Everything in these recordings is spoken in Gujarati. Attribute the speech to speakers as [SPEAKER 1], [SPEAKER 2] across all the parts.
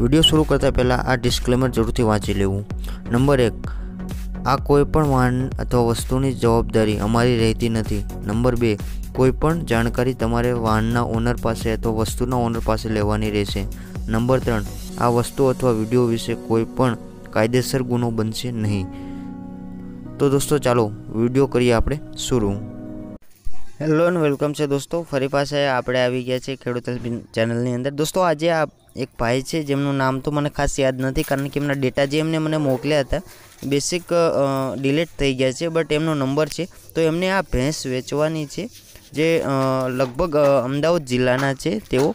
[SPEAKER 1] વિડીયો શરૂ કરતાં પહેલાં આ ડિસ્ક્લેમર જરૂરથી વાંચી લેવું નંબર એક આ કોઈપણ વાહન અથવા વસ્તુની જવાબદારી અમારી રહેતી નથી નંબર બે કોઈપણ જાણકારી તમારે વાહનના ઓનર પાસે અથવા વસ્તુના ઓનર પાસે લેવાની રહેશે નંબર ત્રણ આ વસ્તુ અથવા વિડીયો વિશે કોઈપણ કાયદેસર ગુનો બનશે નહીં તો દોસ્તો ચાલો વિડીયો કરીએ આપણે શરૂ હેલો એન્ડ વેલકમ છે દોસ્તો ફરી પાસે આપણે આવી ગયા છીએ ખેડૂત ચેનલની અંદર દોસ્તો આજે આ એક પાઈ છે જેનું નામ તો મને ખાસ યાદ નથી કારણ કે એનો ડેટા જે અમને મને મોકલે હતા બેসিক ડિલીટ થઈ ગય છે બટ એમનો નંબર છે તો એમને આ ભેંસ વેચવાની છે જે લગભગ અમદાવાદ જિલ્લાના છે તેવો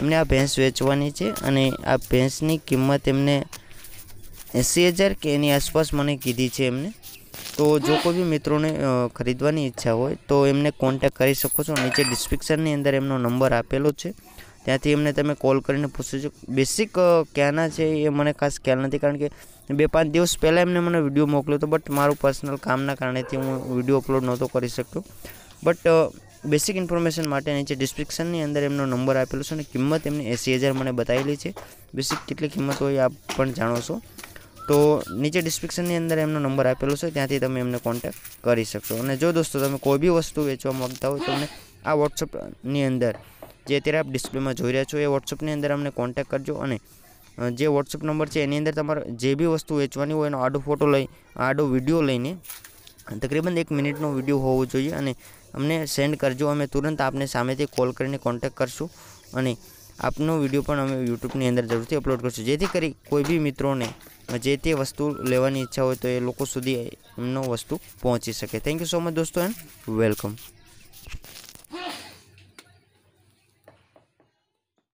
[SPEAKER 1] એમને આ ભેંસ વેચવાની છે અને આ ભેંસની કિંમત એમણે 80000 કેની આસપાસ મને કીધી છે એમણે તો જો કોઈ મિત્રોને ખરીદવાની ઈચ્છા હોય તો એમને કોન્ટેક્ટ કરી શકો છો નીચે ડિસ્ક્રિપ્શન ની અંદર એમનો નંબર આપેલો છે ત્યાંથી એમને તમે કોલ કરીને પૂછ્યું છે કે બેসিক કેના છે એ મને ખાસ ખ્યાલ નથી કારણ કે બે પાંચ દિવસ પહેલા એમને મને વિડિયો મોકલો તો બટ મારું પર્સનલ કામના કારણે કે હું વિડિયો અપલોડ નતો કરી શકતો બટ બેসিক ઇન્ફોર્મેશન માટે નીચે ડિસ્ક્રિપ્શનની અંદર એમનો નંબર આપેલું છે અને કિંમત એમણે 80000 મને બતાવેલી છે બેসিক કેટલી કિંમત હોય આપ પણ જાણો છો તો નીચે ડિસ્ક્રિપ્શનની અંદર એમનો નંબર આપેલું છે ત્યાંથી તમે એમને કોન્ટેક્ટ કરી શકશો અને જો દોસ્તો તમે કોઈ બી વસ્તુ વેચવા માંગતા હો તમે આ WhatsApp ની અંદર જેતરે આપ ડિસ્પ્લે માં જોઈ રહ્યા છો એ WhatsApp ની અંદર અમને કોન્ટેક્ટ કરજો અને જે WhatsApp નંબર છે એની અંદર તમાર જે ભી વસ્તુ વેચવાની હોય એનો આડો ફોટો લઈ આડો વિડિયો લઈને तकरीबन 1 મિનિટ નો વિડિયો હોવો જોઈએ અને અમને સેન્ડ કરજો અમે તુરંત આપને સામેથી કોલ કરીને કોન્ટેક્ટ કરશું અને આપનો વિડિયો પણ અમે YouTube ની અંદર જરૂરથી અપલોડ કરશું જેથી કોઈ ભી મિત્રોને જે તે વસ્તુ લેવાની ઈચ્છા હોય તો એ લોકો સુધી એનો વસ્તુ પહોંચી શકે થેન્ક યુ સો મચ દોસ્તો એન્ડ વેલકમ